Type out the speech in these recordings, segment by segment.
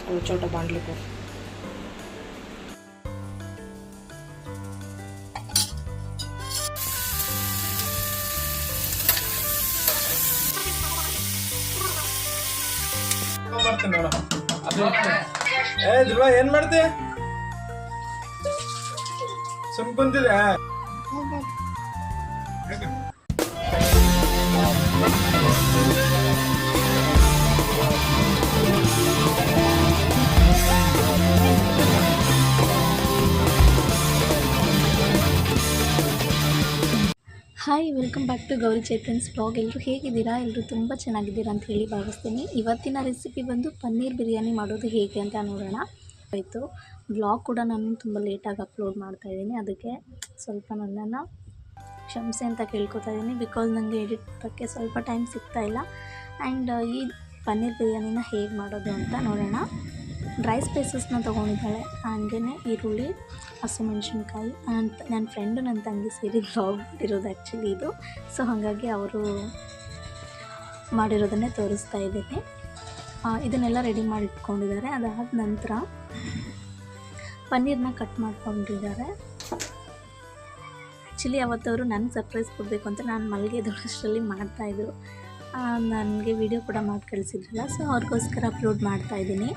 थोड़ा छोटा बांडली को ಬರ್ತೀನಿ ನೋಡ ಅದು ಏ ಧ್ರುವ ಏನ್ ಮಾಡ್ತಿ ಸುಮ್ ಕುಂತಿದೆ hi, welcome back to Gauri Chaitan's blog. ಎಲ್ಲರೂ ಹೇಗಿದ್ದೀರಾ? ಎಲ್ಲರೂ ತುಂಬ ಚೆನ್ನಾಗಿದ್ದೀರಾ ಅಂತ ಹೇಳಿ ಭಾವಿಸ್ತೀನಿ. ಇವತ್ತಿನ ರೆಸಿಪಿ ಬಂದು ಪನ್ನೀರ್ ಬಿರಿಯಾನಿ ಮಾಡೋದು ಹೇಗೆ ಅಂತ ನೋಡೋಣ. ಆಯಿತು, ಬ್ಲಾಗ್ ಕೂಡ ನಾನು ತುಂಬ ಲೇಟಾಗಿ ಅಪ್ಲೋಡ್ ಮಾಡ್ತಾ ಇದ್ದೀನಿ. ಅದಕ್ಕೆ ಸ್ವಲ್ಪ ನನ್ನನ್ನು ಕ್ಷಮಿಸಿ ಅಂತ ಕೇಳ್ಕೊತಾ ಇದ್ದೀನಿ. ಬಿಕಾಸ್ ನನಗೆ ಎಡಿಟ್ ಮಾಡೋಕ್ಕೆ ಸ್ವಲ್ಪ ಟೈಮ್ ಸಿಗ್ತಾ ಇಲ್ಲ. ಆ್ಯಂಡ್ ಈ ಪನ್ನೀರ್ ಬಿರಿಯಾನಿನ ಹೇಗೆ ಮಾಡೋದು ಅಂತ ನೋಡೋಣ. ಡ್ರೈ ಸ್ಪೈಸಸ್ನ ತೊಗೊಂಡಿದ್ದಾಳೆ. ಹಾಗೆಯೇ ಈರುಳ್ಳಿ ಹಸಿಮೆಣ್ಸಿನ್ಕಾಯಿ ನನ್ನ ನನ್ನ ಫ್ರೆಂಡು ನನ್ನ ತಂಗಿ ಸೇರಿ ಬ್ಲಾಗ್ ಇರೋದು ಆ್ಯಕ್ಚುಲಿ ಇದು. ಸೊ ಹಾಗಾಗಿ ಅವರು ಮಾಡಿರೋದನ್ನೇ ತೋರಿಸ್ತಾ ಇದ್ದೀನಿ. ಇದನ್ನೆಲ್ಲ ರೆಡಿ ಮಾಡಿ ಇಟ್ಕೊಂಡಿದ್ದಾರೆ ಅದಾದ ನಂತರ ಪನ್ನೀರನ್ನ ಕಟ್ ಮಾಡ್ಕೊಂಡಿದ್ದಾರೆ. ಆ್ಯಕ್ಚುಲಿ ಅವತ್ತವರು ನನಗೆ ಸರ್ಪ್ರೈಸ್ ಕೊಡಬೇಕು ಅಂತ ನಾನು ಮಲ್ಲಿಗೆ ದೊಡ್ಡಷ್ಟರಲ್ಲಿ ಮಾಡ್ತಾಯಿದ್ರು ನನಗೆ ವಿಡಿಯೋ ಕೂಡ ಮಾಡಿ ಕಳಿಸಿದ್ರಲ್ಲ ಸೊ ಅವ್ರಿಗೋಸ್ಕರ ಅಪ್ಲೋಡ್ ಮಾಡ್ತಾಯಿದ್ದೀನಿ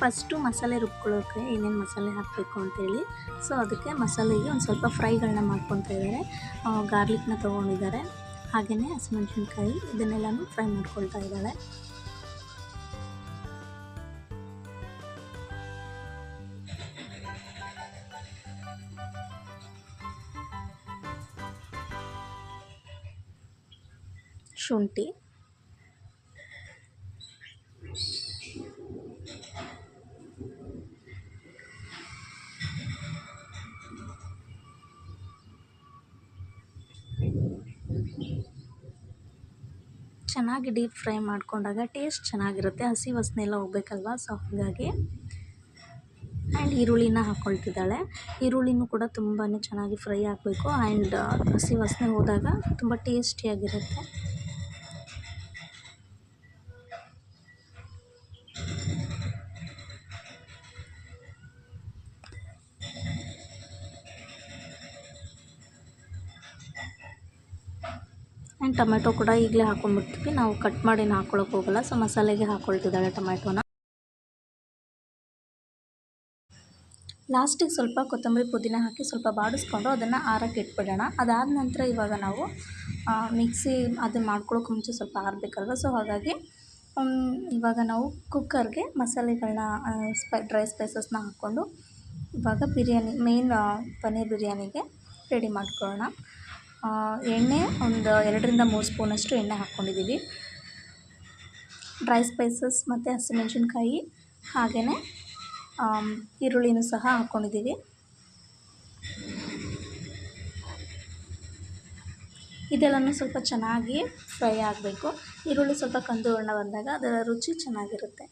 ಫಸ್ಟು ಮಸಾಲೆ ರುಬ್ಕೊಳ್ಳೋಕೆ ಏನೇನು ಮಸಾಲೆ ಹಾಕಬೇಕು ಅಂತೇಳಿ. ಸೊ ಅದಕ್ಕೆ ಮಸಾಲೆಗೆ ಒಂದು ಸ್ವಲ್ಪ ಫ್ರೈಗಳನ್ನ ಮಾಡ್ಕೊತಾ ಇದ್ದಾರೆ. ಗಾರ್ಲಿಕ್ನ ತೊಗೊಂಡಿದ್ದಾರೆ. ಹಾಗೆಯೇ ಹಸಿಮೆಣ್ಸಿನ್ಕಾಯಿ ಇದನ್ನೆಲ್ಲನೂ ಫ್ರೈ ಮಾಡ್ಕೊಳ್ತಾ ಇದ್ದಾಳೆ. ಶುಂಠಿ. ಚೆನ್ನಾಗಿ ಡೀಪ್ ಫ್ರೈ ಮಾಡಿಕೊಂಡಾಗ ಟೇಸ್ಟ್ ಚೆನ್ನಾಗಿರುತ್ತೆ. ಹಸಿ ವಾಸನೆ ಎಲ್ಲ ಹೋಗ್ಬೇಕಲ್ವ? ಸೊ ಹಾಗಾಗಿ ಆ್ಯಂಡ್ ಈರುಳ್ಳಿನ ಹಾಕ್ಕೊಳ್ತಿದ್ದಾಳೆ ಈರುಳ್ಳಿನೂ ಕೂಡ ತುಂಬಾ ಚೆನ್ನಾಗಿ ಫ್ರೈ ಆಗಬೇಕು. ಆ್ಯಂಡ್ ಹಸಿ ವಾಸನೆ ಹೋದಾಗ ತುಂಬ ಟೇಸ್ಟಿಯಾಗಿರುತ್ತೆ. ಆ್ಯಂಡ್ ಟೊಮೆಟೊ ಕೂಡ ಈಗಲೇ ಹಾಕೊಂಡ್ಬಿಡ್ತೀವಿ. ನಾವು ಕಟ್ ಮಾಡಿ ಹಾಕ್ಕೊಳಕ್ಕೆ ಹೋಗಲ್ಲ. ಸೊ, ಮಸಾಲೆಗೆ ಹಾಕ್ಕೊಳ್ತಿದ್ದಾಳೆ ಟೊಮೆಟೊನ ಲಾಸ್ಟಿಗೆ ಸ್ವಲ್ಪ ಕೊತ್ತಂಬರಿ ಪುದೀನ ಹಾಕಿ ಸ್ವಲ್ಪ ಬಾಡಿಸ್ಕೊಂಡು ಅದನ್ನು ಆರಕ್ಕೆ ಇಟ್ಬಿಡೋಣ. ಅದಾದ ನಂತರ ಇವಾಗ ನಾವು ಮಿಕ್ಸಿ ಅದನ್ನು ಮಾಡ್ಕೊಳ್ಳೋಕೆ ಮುಂಚೆ ಸ್ವಲ್ಪ ಆರಬೇಕಲ್ವ? ಸೊ, ಹಾಗಾಗಿ ಇವಾಗ ನಾವು ಕುಕ್ಕರ್ಗೆ ಮಸಾಲೆಗಳನ್ನ ಸ್ಪೈ, ಡ್ರೈ ಸ್ಪೈಸಸ್ನ ಹಾಕ್ಕೊಂಡು ಇವಾಗ ಬಿರಿಯಾನಿ, ಮೇನ್ ಪನ್ನೀರ್ ಬಿರಿಯಾನಿಗೆ ರೆಡಿ ಮಾಡ್ಕೊಳ್ಳೋಣ. ಎಣ್ಣೆ ಒಂದು ಎರಡರಿಂದ ಮೂರು ಸ್ಪೂನಷ್ಟು ಎಣ್ಣೆ ಹಾಕ್ಕೊಂಡಿದ್ದೀವಿ. ಡ್ರೈ ಸ್ಪೈಸಸ್ ಮತ್ತು ಹಸಿಮೆಣಸಿನ್ಕಾಯಿ ಹಾಗೆಯೇ ಈರುಳ್ಳಿನೂ ಸಹ ಹಾಕ್ಕೊಂಡಿದ್ದೀವಿ. ಇದೆಲ್ಲನೂ ಸ್ವಲ್ಪ ಚೆನ್ನಾಗಿ ಫ್ರೈ ಆಗಬೇಕು. ಈರುಳ್ಳಿ ಸ್ವಲ್ಪ ಕಂದು ಬಣ್ಣ ಬಂದಾಗ ಅದರ ರುಚಿ ಚೆನ್ನಾಗಿರುತ್ತೆ.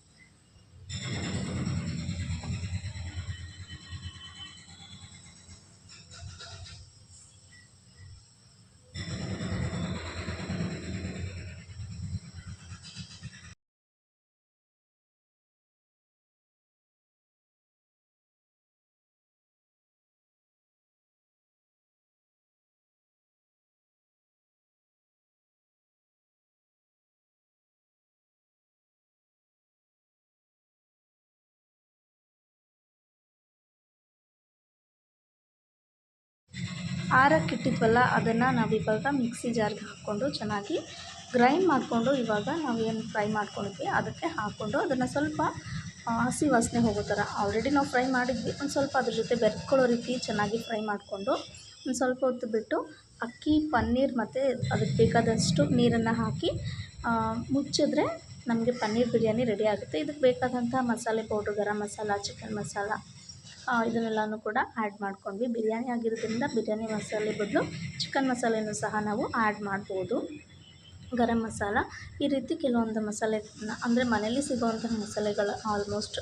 ಆರಕ್ಕಿಟ್ಟಿದ್ವಲ್ಲ, ಅದನ್ನು ನಾವು ಇವಾಗ ಮಿಕ್ಸಿ ಜಾರ್ಗೆ ಹಾಕ್ಕೊಂಡು ಚೆನ್ನಾಗಿ ಗ್ರೈಂಡ್ ಮಾಡಿಕೊಂಡು ಇವಾಗ ನಾವು ಏನು ಫ್ರೈ ಮಾಡ್ಕೊಂಡಿದ್ವಿ, ಅದಕ್ಕೆ ಹಾಕ್ಕೊಂಡು ಅದನ್ನು ಸ್ವಲ್ಪ ಹಸಿ ವಾಸನೆ ಹೋಗೋ ಥರ. ಆಲ್ರೆಡಿ ನಾವು ಫ್ರೈ ಮಾಡಿದ್ವಿ. ಒಂದು ಸ್ವಲ್ಪ ಅದ್ರ ಜೊತೆ ಬೆರ್ಕೊಳ್ಳೋ ರೀತಿ ಚೆನ್ನಾಗಿ ಫ್ರೈ ಮಾಡಿಕೊಂಡು, ಒಂದು ಸ್ವಲ್ಪ ಹೊತ್ತು ಬಿಟ್ಟು ಅಕ್ಕಿ, ಪನ್ನೀರ್ ಮತ್ತು ಅದಕ್ಕೆ ಬೇಕಾದಷ್ಟು ನೀರನ್ನು ಹಾಕಿ ಮುಚ್ಚಿದ್ರೆ ನಮಗೆ ಪನ್ನೀರ್ ಬಿರಿಯಾನಿ ರೆಡಿ ಆಗುತ್ತೆ. ಇದಕ್ಕೆ ಬೇಕಾದಂಥ ಮಸಾಲೆ ಪೌಡ್ರ್, ಗರಂ ಮಸಾಲ, ಚಿಕನ್ ಮಸಾಲ ಇದನ್ನೆಲ್ಲನೂ ಕೂಡ ಆ್ಯಡ್ ಮಾಡ್ಕೊಂಡ್ವಿ. ಬಿರಿಯಾನಿ ಆಗಿರೋದ್ರಿಂದ ಬಿರಿಯಾನಿ ಮಸಾಲೆ ಬದಲು ಚಿಕನ್ ಮಸಾಲೆಯನ್ನು ಸಹ ನಾವು ಆ್ಯಡ್ ಮಾಡ್ಬೋದು. ಗರಂ ಮಸಾಲ. ಈ ರೀತಿ ಕೆಲವೊಂದು ಮಸಾಲೆಗಳನ್ನ, ಅಂದರೆ ಮನೇಲಿ ಸಿಗುವಂಥ ಮಸಾಲೆಗಳು ಆಲ್ಮೋಸ್ಟ್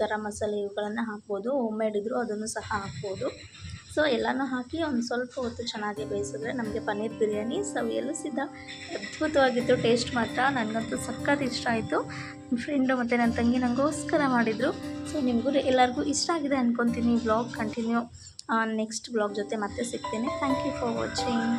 ಗರಂ ಮಸಾಲೆ ಇವುಗಳನ್ನು ಹಾಕ್ಬೋದು. ಹೋಮ್ ಮೇಡ್ ಇದ್ದರೂ ಅದನ್ನು ಸಹ ಹಾಕ್ಬೋದು. ಸೊ ಎಲ್ಲಾನು ಹಾಕಿ ಒಂದು ಸ್ವಲ್ಪ ಹೊತ್ತು ಚೆನ್ನಾಗಿ ಬೇಯಿಸಿದ್ರೆ ನಮಗೆ ಪನ್ನೀರ್ ಬಿರಿಯಾನಿ ಸವಿಯಲು ಸಿದ್ಧ. ಅದ್ಭುತವಾಗಿತ್ತು, ಟೇಸ್ಟ್ ಮಾತ್ರ. ನನಗಂತೂ ಸಖತ್ ಇಷ್ಟ ಆಯಿತು. ನನ್ನ ಫ್ರೆಂಡು ಮತ್ತು ನನ್ನ ತಂಗಿ ನನಗೋಸ್ಕರ ಮಾಡಿದರು. ಸೊ ನಿಮಗೂ ಎಲ್ಲರಿಗೂ ಇಷ್ಟ ಆಗಿದೆ ಅಂದ್ಕೊತೀನಿ ಬ್ಲಾಗ್ ಕಂಟಿನ್ಯೂ ನೆಕ್ಸ್ಟ್ ಬ್ಲಾಗ್ ಜೊತೆ ಮತ್ತೆ ಸಿಗ್ತೇನೆ. Thank you for watching